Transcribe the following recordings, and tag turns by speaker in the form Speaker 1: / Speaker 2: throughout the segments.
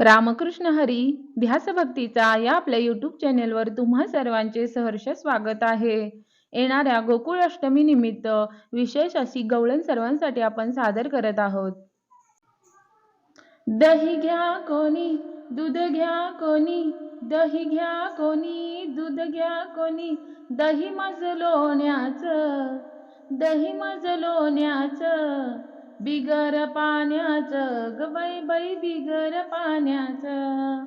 Speaker 1: रामकृष्ण हरी ध्यासभक्तीचा या आपल्या यूट्यूब चॅनेलवर तुम्हा सर्वांचे सहर्ष स्वागत आहे. येणाऱ्या गोकुळ अष्टमी निमित्त विशेष अशी गवळण सर्वांसाठी आपण सादर करत आहोत. दही घ्या कोणी दूध घ्या कोणी दही घ्या कोणी दूध घ्या कोणी दही माझ लोण्याचं दही माझ लोण्याचं बिगर पाण्याचं ग बाई बाई बिगर पाण्याचं.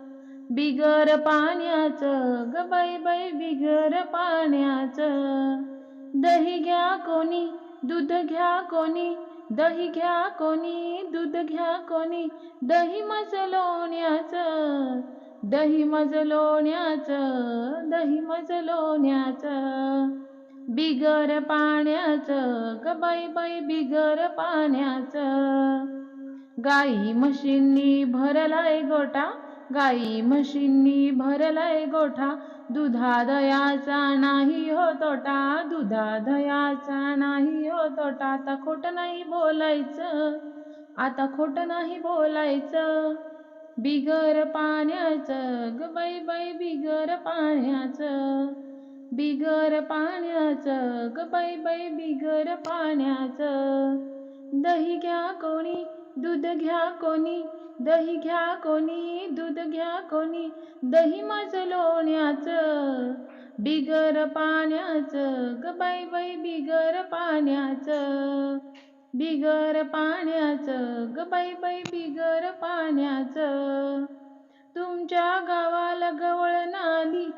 Speaker 1: बिगर पाण्याचं ग बाई बाई बिगर पाण्याचं. दही घ्या कोणी दूध घ्या कोणी दही घ्या कोणी दूध घ्या कोणी दही मज लोण्याचं दही मज लोण्याचं दही मज लोण्याचं बिगर पाण्याचं ग बाई बाई बिगर पाण्याचं. गाई म्हशींनी भरलाय गोठा गाई म्हशींनी भरलाय गोठा. दुधा दयाचा नाही हो तोटा दुधा दयाचा नाही हो तोटा. आता खोट नाही बोलायचं आता खोट नाही बोलायचं. बिगर पाण्याचं ग बाई बाई बिगर पाण्याचं. बिगर पाण्याचं ग बाई बाई बिगर पाण्याचं. दही घ्या कोणी दूध घ्या कोणी दही घ्या कोणी दूध घ्या कोणी दही माझं लोण्याचं बिगर पाण्याचं ग बाई बाई बिगर पाण्याचं. बिगर पाण्याचं ग बाई बाई बिगर पाण्याचं. तुमच्या गावाला गवळ नाली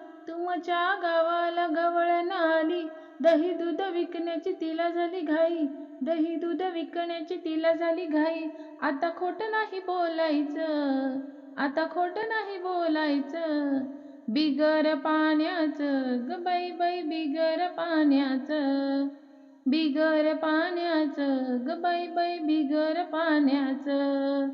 Speaker 1: कुसुमच्या गावाला गवळण आली दही दूध विकण्याची तिला झाली घाई. दही दूध विकण्याची तिला झाली घाई. आता खोट नाही बोलायचं. आता खोट नाही बोलायचं. बिगर पाण्याचं. ग बाई बाई बिगर पाण्याचं. बिगर पाण्याचं. ग बाई बाई बिगर पाण्याचं.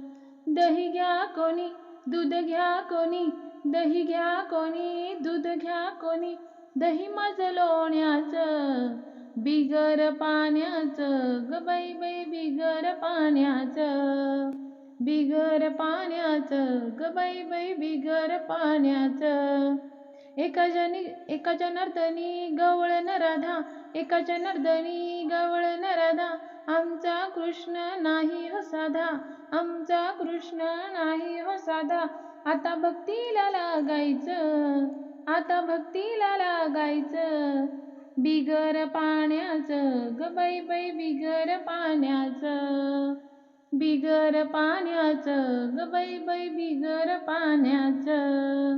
Speaker 1: दही घ्या कोणी. दूध घ्या कोणी दही घ्या कोणी दूध घ्या कोणी दही माझं लोण्याचं बिगर पाण्याचं ग बाई बाई बिगर पाण्याचं बिगर पाण्याचं ग बाई बाई बिगर पाण्याचं. एका जनी एका गवळ गवळण राधा एका गवळ गवळण राधा. आमचा कृष्ण नाही हो साधा आमचा कृष्ण नाही हो साधा. आता भक्तीला लागायचं आता भक्तीला लागायचं बिगर पाण्याचं ग बाई बाई बिगर पाण्याचं बिगर पाण्याचं ग बाई बाई बिगर पाण्याचं.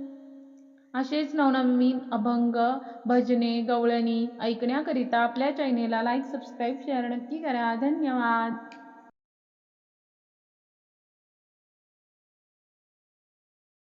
Speaker 1: असेच नवनवीन अभंग भजने गवळणी ऐकण्याकरिता आपल्या चॅनेलला लाईक सबस्क्राईब शेअर नक्की करा. धन्यवाद.